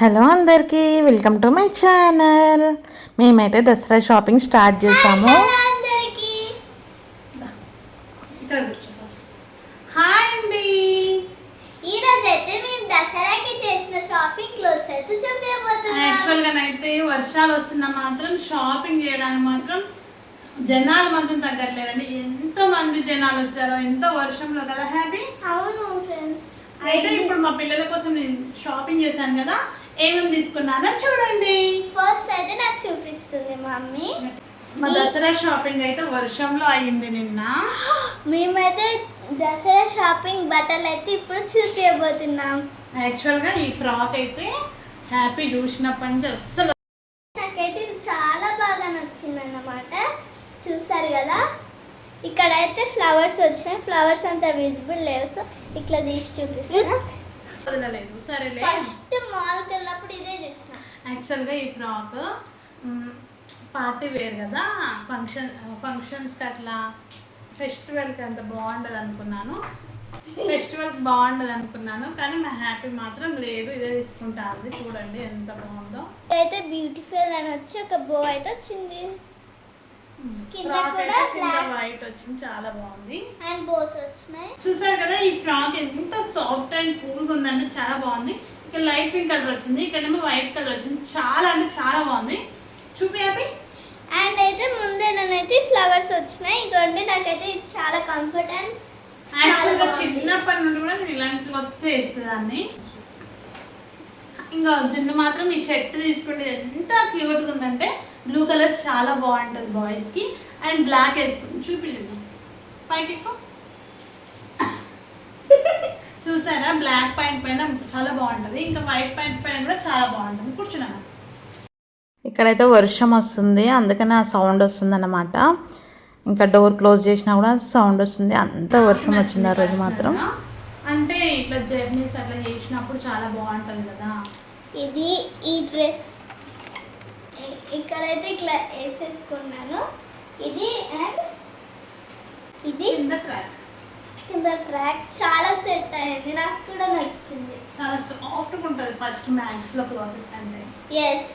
Hello అందరికీ welcome to my channel. మేమైతే Dasara shopping start చేసాము. హాయ్ అండి. ఈ రోజు అయితే మేము దసరాకి చేసిన షాపింగ్ క్లోత్స్ అయితే చూపించబోతున్నాం యాక్చువల్గా అయితే వర్షాలు వస్తున్నా మాత్రం షాపింగ్ చేయడానికి మాత్రం జనాలు మాత్రం తగ్గట్లేరండి ఎంతో మంది జనాలు వచ్చారో ఎంతో వర్షంలో కదా హ్యాపీ? అవును ఫ్రెండ్స్ అయితే ఇప్పుడు మా పిల్లల కోసం నేను షాపింగ్ చేశాను కదా. ఏమేమి తీసుకున్నానో చూడండి. ఫస్ట్ అయితే నాకు చూపిస్తుంది మమ్మీ. మా దసరా షాపింగ్ అయితే వర్షంలో అయ్యింది నిన్న. మేమైతే దసరా షాపింగ్ బట్టలు అయితే ఇప్పుడు చూపించబోతున్నాం యాక్చువల్గా ఈ ఫ్రాక్ అయితే హ్యాపీ చూసినప్పటి నుంచి అస్సలు నాకైతే ఇది చాలా బాగా నచ్చింది అన్నమాట చూసారు కదా? ఇక్కడైతే ఫ్లవర్స్ వచ్చినాయి. ఫ్లవర్స్ అంత విజిబుల్ లేవు సో ఇట్లా తీసి చూపిస్తున్నా. వదలలేదు. సరేలే. ఫస్ట్ మాల్కి వెళ్ళినప్పుడు ఇదే చూసిన. యాక్చువల్గా ఈ ఫ్రాక్ పార్టీ వేర్ కదా ఫంక్షన్ ఫంక్షన్స్కి అట్లా ఫెస్టివల్కి అంత బాగుండదు అనుకున్నాను. ఫెస్టివల్కి బాగుండదు అనుకున్నాను కానీ నా హ్యాపీ మాత్రం లేదు. ఇదే తీసుకుంటా చూడండి ఎంత బాగుందో. అయితే బ్యూటిఫుల్ అని వచ్చి ఒక బో అయితే వచ్చింది. ఫ్రాక్ అయితే కింద. వైట్ వచ్చింది చాలా బాగుంది. అండ్ బోస్ వచ్చినాయి. చూసారు కదా ఈ ఫ్రాక్ ఎంత సాఫ్ట్ అండ్ కూల్గా ఉందంటే చాలా బాగుంది. ఇక్కడ లైట్ పింక్ కలర్ వచ్చింది ఇక్కడేమో వైట్ కలర్ వచ్చింది చాలా అంటే చాలా బాగుంది. చూపి అండ్ అయితే ముందేనైతే ఫ్లవర్స్ వచ్చినాయి. ఇదిగోండి నాకైతే ఇది చాలా కంఫర్ట్ అండ్ యాక్చువల్గా. చిన్నప్పటి నుండి కూడా నేను ఇలాంటి క్లాత్స్ వేసేదాన్ని. ఇంకా జున్ను మాత్రం ఈ షర్ట్ తీసుకుంటే ఎంత క్యూట్గా ఉందంటే బ్లూ కలర్ చాలా బాగుంటుంది బాయ్స్కి అండ్ బ్లాక్ వేసుకుని చూపించండి పైకి ఎక్కువ చూసారా? బ్లాక్ పాయింట్ పైన చాలా బాగుంటుంది. ఇంకా వైట్ పాయింట్ పైన కూడా చాలా బాగుంటుంది. కూర్చున్నాను. ఇక్కడైతే వర్షం వస్తుంది. అందుకని ఆ సౌండ్ వస్తుంది అన్నమాట ఇంకా డోర్ క్లోజ్ చేసినా కూడా సౌండ్ వస్తుంది. అంత వర్షం వచ్చింది ఆ రోజు మాత్రం. అంటే ఇట్లా జర్నీస్ అట్లా చేసినప్పుడు చాలా బాగుంటుంది కదా. ఇది ఈ డ్రెస్ ఇక్కడైతే ఇట్లా వేసేసుకున్నాను. ఇది అండ్ ఇది కింద ట్రాక్ కింద ట్రాక్ చాలా సెట్ అయింది. నాకు కూడా నచ్చింది. చాలా సాఫ్ట్గా ఉంటుంది ఫస్ట్ మ్యాక్స్లో క్లాత్స్ అంటే. ఎస్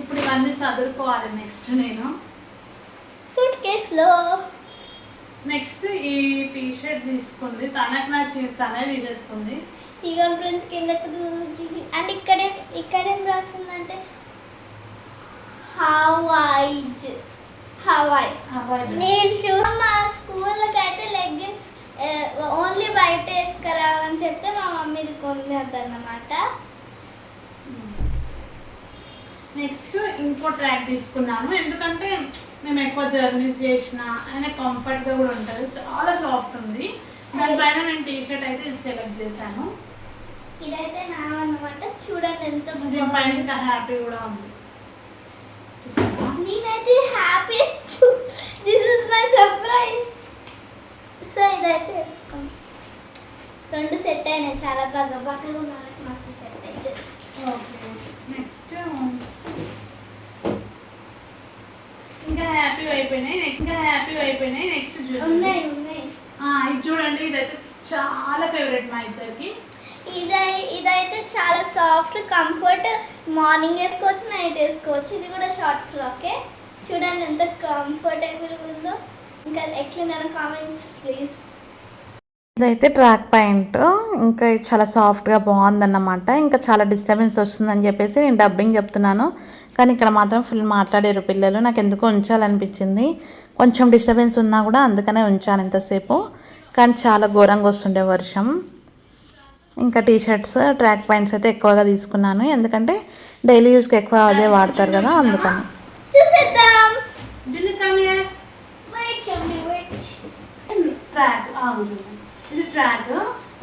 ఇప్పుడు ఇవన్నీ చదువుకోవాలి నెక్స్ట్ నేను. సూట్ కేసులో నెక్స్ట్ ఈ టీ షర్ట్ తీసుకుంది. తనకు నచ్చి తనే తీసేసుకుంది. ఇక ఫ్రెండ్స్ కిందకు దూకి అండ్ ఇక్కడే ఇక్కడేం రాస్తుందంటే హవాయిజ్. హవాయ్. నేను చూ మా స్కూల్కి అయితే లెగ్గిన్స్ ఓన్లీ బయట వేసుకురావని చెప్తే మా మమ్మీది కొనేద్దన్నమాట నెక్స్ట్ ఇంకో ట్రాక్ తీసుకున్నాను. ఎందుకంటే మేము ఎక్కువ జర్నీస్ చేసిన ఆయన కంఫర్ట్గా కూడా ఉంటుంది. చాలా సాఫ్ట్ ఉంది. దానిపైన నేను టీ షర్ట్ అయితే సెలెక్ట్ చేశాను. ఇదైతే నా అన్నమాట. చూడండి ఎంత ఇంకా హ్యాపీ కూడా ఉంది? నేనైతే happy this is my surprise so ఇదైతే వేసుకోండి. రెండు సెట్ అయినాయి. చాలా బాగా బాగా మస్తు సెట్ అయితే. ఓకే నెక్స్ట్ ఇంకా హ్యాపీ అయిపోయినాయి. నెక్స్ట్ ఇంకా హ్యాపీ అయిపోయినాయి. నెక్స్ట్ ఉన్నాయి ఉన్నాయి. ఇది చూడండి. ఇదైతే చాలా ఫేవరెట్ మా ఇద్దరికి. ఇది ఇదైతే చాలా సాఫ్ట్ కంఫర్ట్ మార్నింగ్ వేసుకోవచ్చు నైట్ వేసుకోవచ్చు. ఇది కూడా షార్ట్ ఫ్రాకే. చూడండి ఎంత కంఫర్టబుల్గా ఉందో. ఇంకా ఎట్లున్నాను కామెంట్స్ ప్లీజ్. ఇదైతే ట్రాక్ పాయింట్. ఇంకా చాలా సాఫ్ట్గా బాగుందన్నమాట. ఇంకా చాలా డిస్టర్బెన్స్ వస్తుందని చెప్పేసి నేను డబ్బింగ్ చెప్తున్నాను. కానీ ఇక్కడ మాత్రం ఫుల్ మాట్లాడారు పిల్లలు. నాకు ఎందుకు ఉంచాలనిపించింది. కొంచెం డిస్టర్బెన్స్ ఉన్నా కూడా అందుకనే ఉంచాను ఇంతసేపు. కానీ చాలా ఘోరంగా వస్తుండే వర్షం. ఇంకా టీ షర్ట్స్ ట్రాక్ పాయింట్స్ అయితే ఎక్కువగా తీసుకున్నాను. ఎందుకంటే డైలీ యూస్కి ఎక్కువ అదే వాడతారు కదా అందుకని. చూసేద్దాం. దీన్ని కానీ వెయిట్ షమ్మి వెయిట్ ట్రాక్ ఇది ట్రాక్.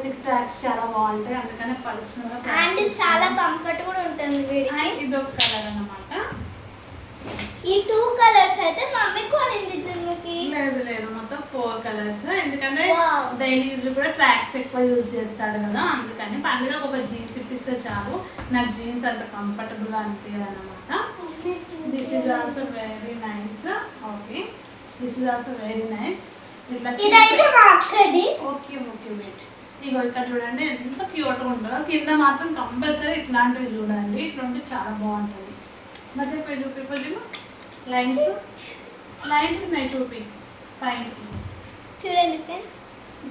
వీటి ట్రాక్స్ చాలా బాగుంటాయి. అందుకనే పర్సనల్ అండ్ చాలా కంఫర్ట్ కూడా ఉంటుంది వీడికి. ఇది ఒక కలర్ అన్నమాట. ఈ టూ కలర్స్ అయితే మమ్మీ కొనింది లేదు లేదు మొత్తం ఫోర్ కలర్స్ ఎందుకంటే. డైలీ యూజ్ కూడా ట్రాక్స్ ఎక్కువ యూజ్ చేస్తాడు కదా. అందుకని పండుగ ఒక జీన్స్ ఇప్పిస్తే చాలు. నాకు జీన్స్ అంత కంఫర్టబుల్గా అనిపించదు అనమాట this is also very nice okay this is also very nice ఇట్లా ఓకే ఓకే వెయిట్ ఇగో ఇక్కడ చూడండి ఎంత క్యూట్గా ఉంటుందో కింద మాత్రం కంపల్సరీ ఇట్లాంటివి చూడండి. ఇట్లాంటి చాలా బాగుంటుంది మధ్య చూపి పోయి లైన్స్ లైన్స్ ఉన్నాయి చూపి. చూడండి ఫ్రెండ్స్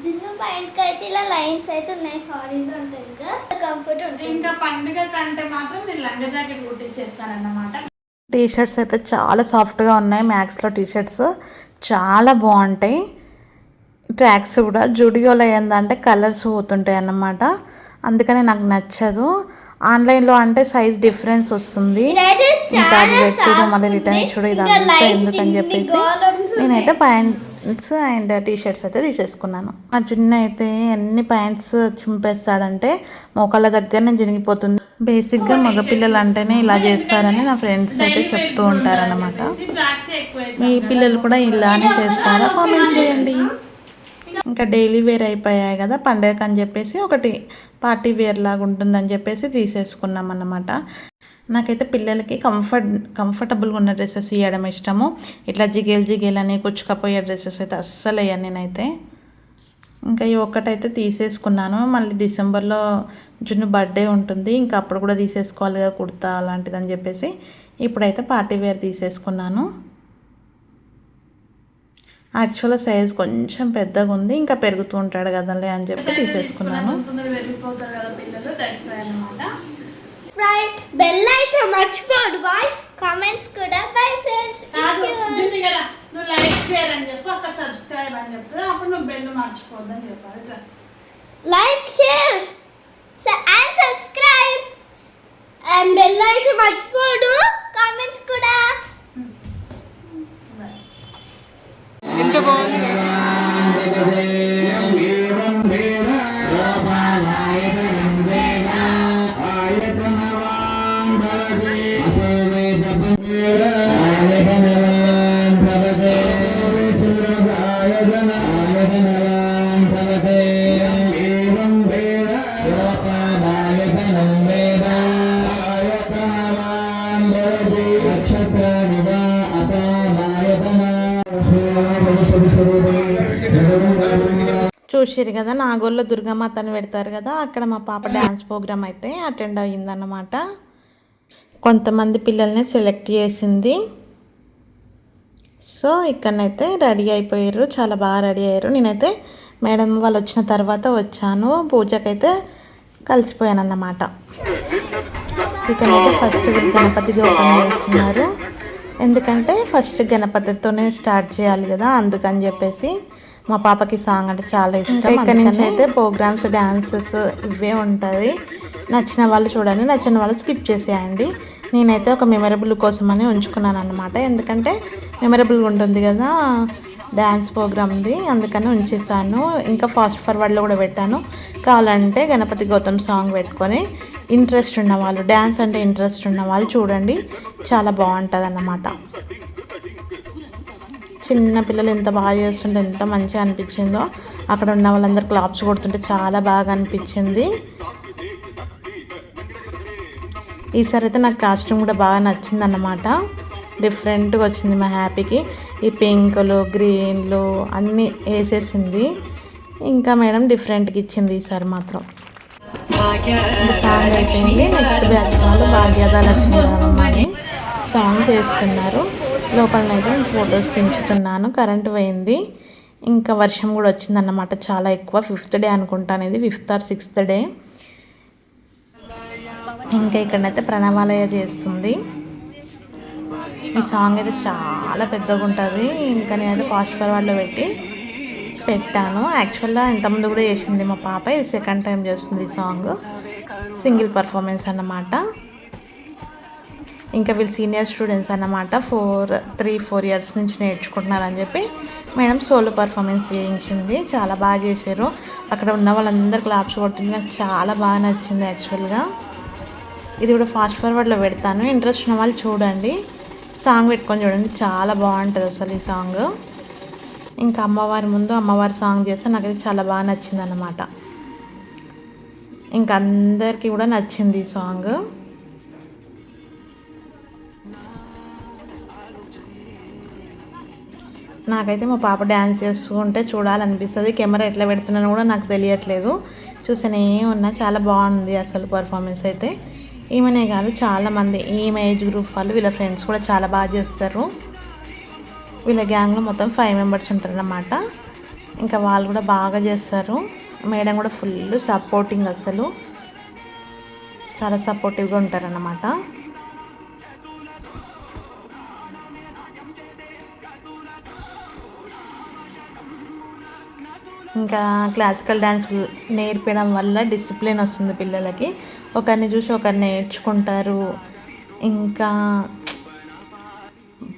జిన్ను పాయింట్కి అయితే ఇలా లైన్స్ అయితే ఉన్నాయి. హారిజాంటల్గా కంఫర్ట్ ఉంటుంది. ఇంకా పండుగ కంటే మాత్రం నేను లంగా జాకెట్ కుట్టించేస్తానన్నమాట. టీ షర్ట్స్ అయితే చాలా సాఫ్ట్గా ఉన్నాయి. మ్యాక్స్లో టీ షర్ట్స్ చాలా బాగుంటాయి. ట్రాక్స్ కూడా జుడియోలో ఏంటంటే కలర్స్ పోతుంటాయి అన్నమాట అందుకని నాకు నచ్చదు. ఆన్లైన్లో అంటే సైజ్ డిఫరెన్స్ వస్తుంది. ఇంకా అది మళ్ళీ రిటర్న్. ఇచ్చుడు ఇదంతా ఎందుకని చెప్పేసి నేనైతే. ప్యాంట్స్ అండ్ టీ షర్ట్స్ అయితే తీసేసుకున్నాను. ఆ జున్ను అయితే ఎన్ని ప్యాంట్స్ చింపేస్తాడంటే మోకాళ్ళ దగ్గరనే జరిగిపోతుంది బేసిక్గా మగపిల్లలు అంటేనే ఇలా చేస్తారని నా ఫ్రెండ్స్ అయితే చెప్తూ ఎక్కువ మీ పిల్లలు కూడా ఇలానే చేస్తారా? కామెంట్ చేయండి. ఇంకా డైలీ వేర్ అయిపోయాయి కదా పండగకి అని చెప్పేసి ఒకటి పార్టీ వేర్ లాగా ఉంటుందని చెప్పేసి తీసేసుకున్నాం అన్నమాట. నాకైతే పిల్లలకి కంఫర్ట్ కంఫర్టబుల్గా ఉన్న డ్రెస్సెస్ ఇవ్వడం ఇష్టము. ఇట్లా జిగేలు జిగేలు అని కుచ్చుకపోయే డ్రెస్సెస్ అయితే అస్సలు వేయను నేనైతే. ఇంకా ఈ ఒక్కటైతే తీసేసుకున్నాను. మళ్ళీ డిసెంబర్లో జున్ను బర్త్డే ఉంటుంది ఇంకా అప్పుడు కూడా తీసేసుకోవాలి కదా కుర్తా అలాంటిదని చెప్పేసి ఇప్పుడైతే పార్టీ వేర్ తీసేసుకున్నాను. యాక్చువల్గా సైజ్ కొంచెం పెద్దగా ఉంది ఇంకా పెరుగుతూ ఉంటాడు కదంలే అని చెప్పి తీసేసుకున్నాను. బెల్ అయితే మర్చిపోడు బాయ్ కామెంట్స్ కూడా బై ఫ్రెండ్స్ నువ్వు లైక్ షేర్ అని చెప్పు ఒక సబ్స్క్రైబ్ అని చెప్పు అప్పుడు నువ్వు బెల్ మర్చిపోద్దని చెప్పాలి ఇట్లా. Like share and subscribe and bell అయితే మర్చిపోడు కామెంట్స్ కూడా. দেব చూసారు కదా నాగోల్లో దుర్గామాతను పెడతారు కదా అక్కడ మా పాప డ్యాన్స్ ప్రోగ్రామ్ అయితే అటెండ్ అయ్యిందన్నమాట. కొంతమంది పిల్లల్ని సెలెక్ట్ చేసింది. సో ఇక్కడనైతే రెడీ అయిపోయారు చాలా బాగా రెడీ అయ్యారు. నేనైతే మేడం వాళ్ళు వచ్చిన తర్వాత వచ్చాను పూజకైతే కలిసిపోయాను అన్నమాట ఇక్కడైతే ఫస్ట్ గణపతి ఓపెన్ చేస్తున్నారు. ఎందుకంటే ఫస్ట్ గణపతితోనే స్టార్ట్ చేయాలి కదా అందుకని చెప్పేసి మా పాపకి సాంగ్ అంటే చాలా ఇష్టం. ఇక్కడ నుంచి అయితే ప్రోగ్రామ్స్ డాన్సెస్ ఇవే ఉంటుంది. నచ్చిన వాళ్ళు చూడండి నచ్చిన వాళ్ళు స్కిప్ చేసేయండి. నేనైతే ఒక మెమరబుల్ కోసమని ఉంచుకున్నాను అనమాట ఎందుకంటే మెమరబుల్గా ఉంటుంది కదా డ్యాన్స్ ప్రోగ్రామ్ది అందుకని ఉంచేసాను. ఇంకా ఫాస్ట్ ఫార్వర్డ్లో కూడా పెట్టాను. కావాలంటే గణపతి గౌతమ్ సాంగ్ పెట్టుకొని ఇంట్రెస్ట్ ఉన్న వాళ్ళు డ్యాన్స్ అంటే ఇంట్రెస్ట్ ఉన్న వాళ్ళు చూడండి. చాలా బాగుంటుంది అన్నమాట చిన్న పిల్లలు ఎంత బాగా చేస్తుంటే ఎంత మంచిగా అనిపించిందో. అక్కడ ఉన్న వాళ్ళందరూ క్లాప్స్ కొడుతుంటే చాలా బాగా అనిపించింది. ఈసారి అయితే నాకు కాస్ట్యూమ్ కూడా బాగా నచ్చింది అన్నమాట డిఫరెంట్గా వచ్చింది మా హ్యాపీకి. ఈ పింకులు గ్రీన్లు అన్నీ వేసేసింది. ఇంకా మేడం డిఫరెంట్గా ఇచ్చింది ఈసారి మాత్రం. సాంగ్ అయిపోయింది. నెక్స్ట్ బ్యాచ్ వాళ్ళు భాగ్యదాలు సాంగ్ చేస్తున్నారు. లోపలనైతే నేను ఫొటోస్ దించుతున్నాను. కరెంట్ పోయింది. ఇంకా వర్షం కూడా వచ్చిందన్నమాట. చాలా ఎక్కువ. ఫిఫ్త్ డే అనుకుంటాను ఇది ఫిఫ్త్ ఆర్ సిక్స్త్ డే. ఇంకా ఇక్కడనైతే ప్రణవాలయ చేస్తుంది. ఈ సాంగ్ అయితే చాలా పెద్దగా ఉంటుంది. ఇంకా నేనైతే ఫాస్ట్ ఫార్వర్డ్లో పెట్టి పెట్టాను. యాక్చువల్గా ఇంతకుముందు కూడా చేసింది మా పాప. ఇది సెకండ్ టైం చేస్తుంది ఈ సాంగ్. సింగిల్ పర్ఫార్మెన్స్ అన్నమాట. ఇంకా వీళ్ళు సీనియర్ స్టూడెంట్స్ అన్నమాట. ఫోర్ త్రీ ఫోర్ ఇయర్స్ నుంచి నేర్చుకుంటున్నారని చెప్పి మేడం సోలో పర్ఫార్మెన్స్ చేయించింది. చాలా బాగా చేశారు. అక్కడ ఉన్న వాళ్ళందరూ క్లాప్స్ కొడుతుంది నాకు చాలా బాగా నచ్చింది యాక్చువల్గా ఇది కూడా ఫాస్ట్ ఫార్వర్డ్లో పెడతాను. ఇంట్రెస్ట్ ఉన్న వాళ్ళు చూడండి. సాంగ్ పెట్టుకొని చూడండి. చాలా బాగుంటుంది అసలు ఈ సాంగ్ ఇంకా అమ్మవారి ముందు అమ్మవారి సాంగ్ చేస్తే నాకైతే చాలా బాగా నచ్చింది అన్నమాట ఇంకా అందరికీ కూడా నచ్చింది ఈ సాంగ్ నాకైతే మా పాప డ్యాన్స్ చేస్తూ ఉంటే చూడాలనిపిస్తుంది. కెమెరా ఎట్లా పెడుతున్నానో కూడా నాకు తెలియట్లేదు. చూస్తూనే ఉన్నా. చాలా బాగుంది అసలు పర్ఫార్మెన్స్ అయితే. ఈమెనే కాదు చాలామంది ఈమె ఏజ్ గ్రూప్ వాళ్ళు వీళ్ళ ఫ్రెండ్స్ కూడా చాలా బాగా చేస్తారు. వీళ్ళ గ్యాంగ్లో మొత్తం ఫైవ్ మెంబర్స్ ఉంటారన్నమాట. ఇంకా వాళ్ళు కూడా బాగా చేస్తారు. మేడం కూడా ఫుల్ సపోర్టింగ్ అసలు. చాలా సపోర్టివ్గా ఉంటారన్నమాట. ఇంకా క్లాసికల్ డ్యాన్స్ నేర్పడం వల్ల డిసిప్లిన్ వస్తుంది పిల్లలకి. ఒకరిని చూసి ఒకరు నేర్చుకుంటారు. ఇంకా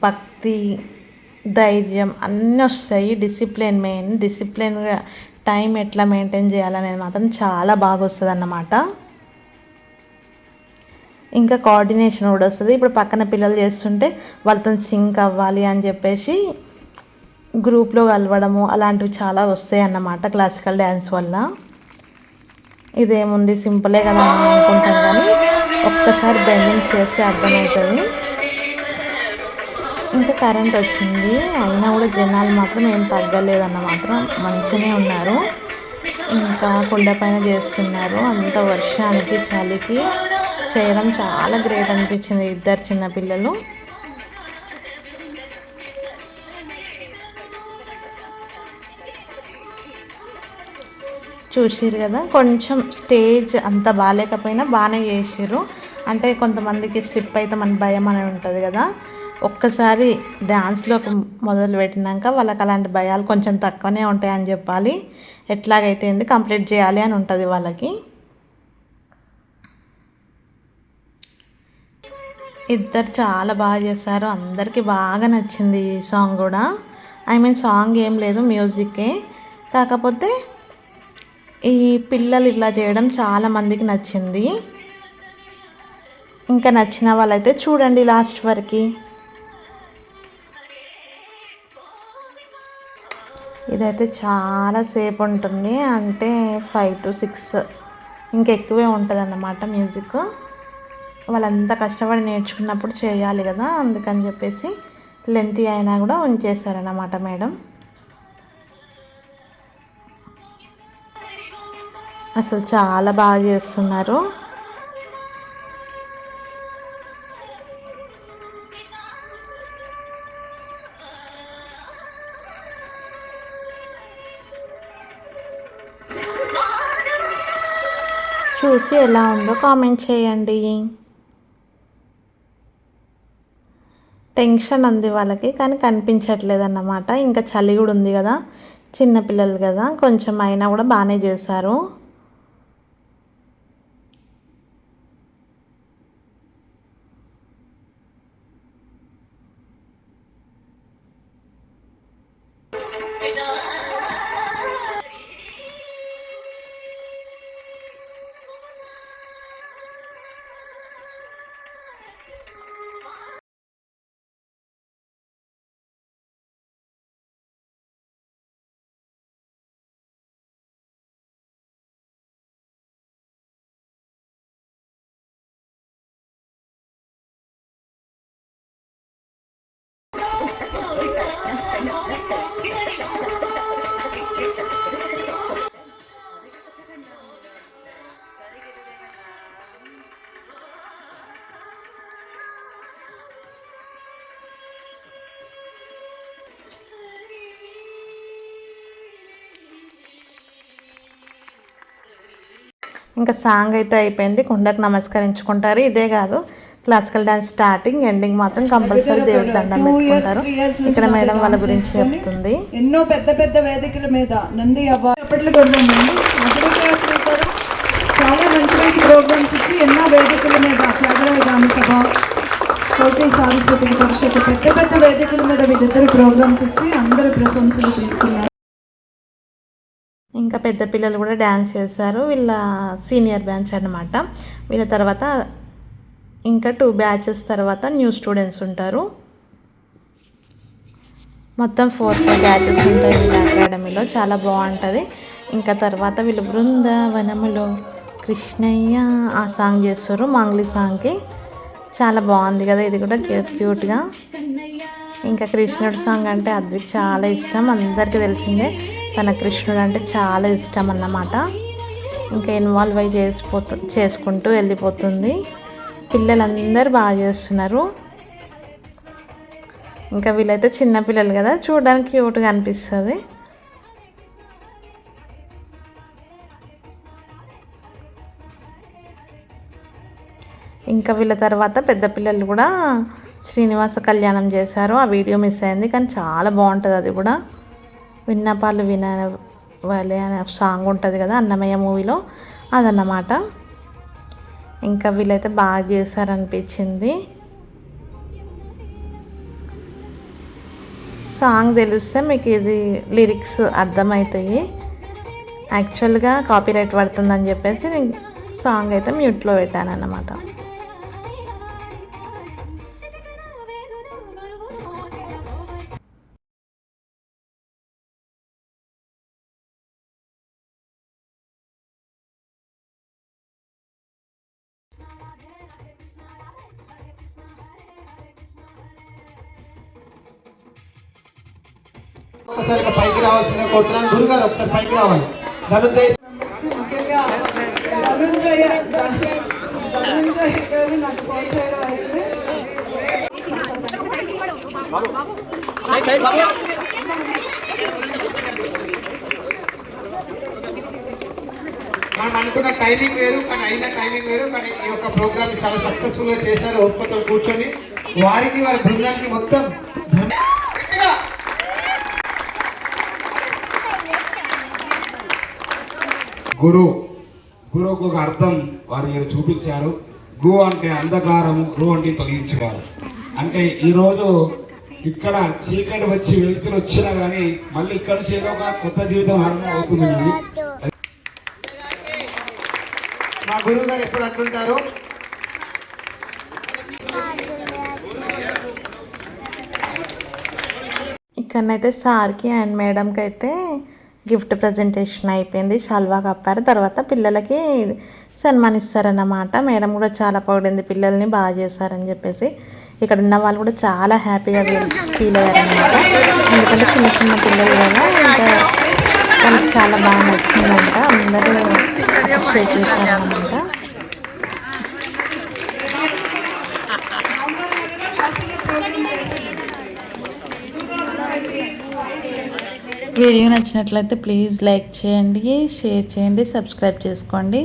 భక్తి ధైర్యం అన్నీ వస్తాయి. డిసిప్లిన్ మెయిన్ డిసిప్లిన్గా టైం ఎట్లా మెయింటైన్ చేయాలనేది మాత్రం చాలా బాగా వస్తుంది అన్నమాట ఇంకా కోఆర్డినేషన్ కూడా వస్తుంది. ఇప్పుడు పక్కన పిల్లలు చేస్తుంటే వాళ్ళతో సింక్ అవ్వాలి అని చెప్పేసి గ్రూప్లో కలవడము అలాంటివి చాలా వస్తాయి అన్నమాట క్లాసికల్ డ్యాన్స్ వల్ల. ఇదేముంది సింపులే కదా అని అనుకుంటాం కానీ ఒక్కసారి బెండింగ్స్ చేస్తే అర్థమవుతుంది. ఇంకా కరెంట్ వచ్చింది. అయినా కూడా జనాలు మాత్రం ఏం తగ్గలేదన్న మాత్రం మంచిగానే ఉన్నారు. ఇంకా కొండ పైన చేస్తున్నారు. అంత వర్షానికి చలికి చేయడం చాలా గ్రేట్ అనిపించింది ఇద్దరు చిన్నపిల్లలు చూసిరు కదా కొంచెం స్టేజ్ అంత బాగాలేకపోయినా బాగానే చేసిర్రు. అంటే కొంతమందికి స్లిప్ అయితే మన భయం అనేది ఉంటుంది కదా. ఒక్కసారి డ్యాన్స్లోకి మొదలు పెట్టినాక వాళ్ళకి అలాంటి భయాలు కొంచెం తక్కువనే ఉంటాయని చెప్పాలి. ఎట్లాగైతే ఏంది కంప్లీట్ చేయాలి అని ఉంటుంది వాళ్ళకి. ఇద్దరు చాలా బాగా చేశారు. అందరికీ బాగా నచ్చింది ఈ సాంగ్ కూడా. ఐ మీన్ సాంగ్ ఏం లేదు మ్యూజికే కాకపోతే ఈ పిల్లలు ఇట్లా చేయడం చాలా మందికి నచ్చింది. ఇంకా నచ్చిన వాళ్ళైతే చూడండి లాస్ట్ వరకు. ఇదైతే చాలా సేపు ఉంటుంది. అంటే ఫైవ్ టు సిక్స్ ఇంకెక్కువే ఉంటుంది అన్నమాట మ్యూజిక్. వాళ్ళంతా కష్టపడి నేర్చుకున్నప్పుడు చేయాలి కదా అందుకని చెప్పేసి లెంతీ అయినా కూడా ఉంచేశారన్నమాట మేడం. అసలు చాలా బాగా చేస్తున్నారు. చూసి ఎలా ఉందో కామెంట్ చేయండి. టెన్షన్ ఉంది వాళ్ళకి కానీ కనిపించట్లేదు అన్నమాట ఇంకా చలి కూడా ఉంది కదా చిన్నపిల్లలు కదా కొంచెం అయినా కూడా బాగానే చేశారు. ఇంకా సాంగ్ అయితే అయిపోయింది. కుండకు నమస్కరించుకుంటారు. ఇదే కాదు. క్లాసికల్ డాన్స్ స్టార్టింగ్ ఎండింగ్ మాత్రం కంపల్సరీ దేవుడి దండం పెట్టుకుంటారు. ఇక్కడ మేడం వాళ్ళ గురించి చెప్తుంది. ఎన్నో పెద్ద పెద్ద వేదికల మీద నంది చాలా మంచి మంచి ప్రోగ్రామ్స్ ఇచ్చి ఎన్నో వేదికల మీద త్యాగరాయ గాన సభ కోటి సారస్వతి పరిషత్ పెద్ద పెద్ద వేదికల మీద వీళ్ళిద్దరు ప్రోగ్రామ్స్ ఇచ్చి అందరి ప్రశంసలు తీసుకున్నారు ఇంకా పెద్ద పిల్లలు కూడా డ్యాన్స్ చేశారు. వీళ్ళ సీనియర్ బ్యాచ్ అన్నమాట. వీళ్ళ తర్వాత ఇంకా టూ బ్యాచెస్ తర్వాత న్యూ స్టూడెంట్స్ ఉంటారు. మొత్తం ఫోర్ ఫోర్ బ్యాచెస్ ఉంటాయి వీళ్ళ అకాడమీలో. చాలా బాగుంటుంది. ఇంకా తర్వాత వీళ్ళు బృందావనములో కృష్ణయ్య ఆ సాంగ్ చేస్తారు మంగ్లీ సాంగ్కి. చాలా బాగుంది కదా ఇది కూడా క్యూట్గా. ఇంకా కృష్ణుడు సాంగ్ అంటే అద్విక్ చాలా ఇష్టం అందరికీ తెలిసిందే. తన కృష్ణుడు అంటే చాలా ఇష్టం అన్నమాట. ఇంకా ఇన్వాల్వ్ అయ్యి చేసిపోతు చేసుకుంటూ వెళ్ళిపోతుంది. పిల్లలందరూ బాగా చేస్తున్నారు. ఇంకా వీళ్ళైతే చిన్న పిల్లలు కదా చూడడానికి క్యూట్గా అనిపిస్తుంది. ఇంకా వీళ్ళ తర్వాత పెద్ద పిల్లలు కూడా శ్రీనివాస కళ్యాణం చేశారు. ఆ వీడియో మిస్ అయింది కానీ చాలా బాగుంటుంది అది కూడా. విన్నపాలు వినవలే అనే సాంగ్ ఉంటుంది కదా అన్నమయ్య మూవీలో అదన్నమాట. ఇంకా వీళ్ళైతే బాగా చేశారనిపించింది. సాంగ్ తెలిస్తే మీకు ఇది లిరిక్స్ అర్థమవుతాయి. యాక్చువల్గా కాపీరైట్ పడుతుందని చెప్పేసి నేను సాంగ్ అయితే మ్యూట్లో పెట్టాను అన్నమాట ఒకసారి పైకి రావాల్సిందే కోరుతున్నాను గురుగారు ఒకసారి పైకి రావాలి. ధనుంజయ మనం అనుకున్న టైమింగ్ వేరు కానీ అయిన టైమింగ్ వేరు కానీ ఈ యొక్క ప్రోగ్రామ్ చాలా సక్సెస్ఫుల్గా చేశారు. ఒప్పుతో కూర్చొని వారికి వారి బృందానికి మొత్తం గురు. గురువుకు ఒక అర్థం వారు ఇక్కడ చూపించారు. గు అంటే అంధకారము రు అంటే తొలగించేవారు అంటే ఈరోజు ఇక్కడ చీకటి వచ్చి వెళ్తులు వచ్చినా కానీ మళ్ళీ ఇక్కడ నుంచి ఏదో ఒక కొత్త జీవితం ఆరంభం అవుతుంది. మా గురువు గారు ఎప్పుడు అంటుంటారు? ఇక్కడనైతే సార్కి అండ్ మేడంకి అయితే గిఫ్ట్ ప్రజెంటేషన్ అయిపోయింది. షాల్వా కప్పారు. తర్వాత పిల్లలకి సన్మానిస్తారన్నమాట. మేడం కూడా చాలా పొగిడింది. పిల్లల్ని బాగా చేశారని చెప్పేసి. ఇక్కడ ఉన్న వాళ్ళు కూడా చాలా హ్యాపీగా ఫీల్ అయ్యారనమాట ఎందుకంటే చిన్న చిన్న పిల్లలు కదా. ఇంకా వాళ్ళకి చాలా బాగా నచ్చిందంట. అందరూ అప్రిషియేట్ చేశారనమాట వీడియో నచ్చినట్లయితే ప్లీజ్ లైక్ చేయండి షేర్ చేయండి సబ్స్క్రైబ్ చేసుకోండి.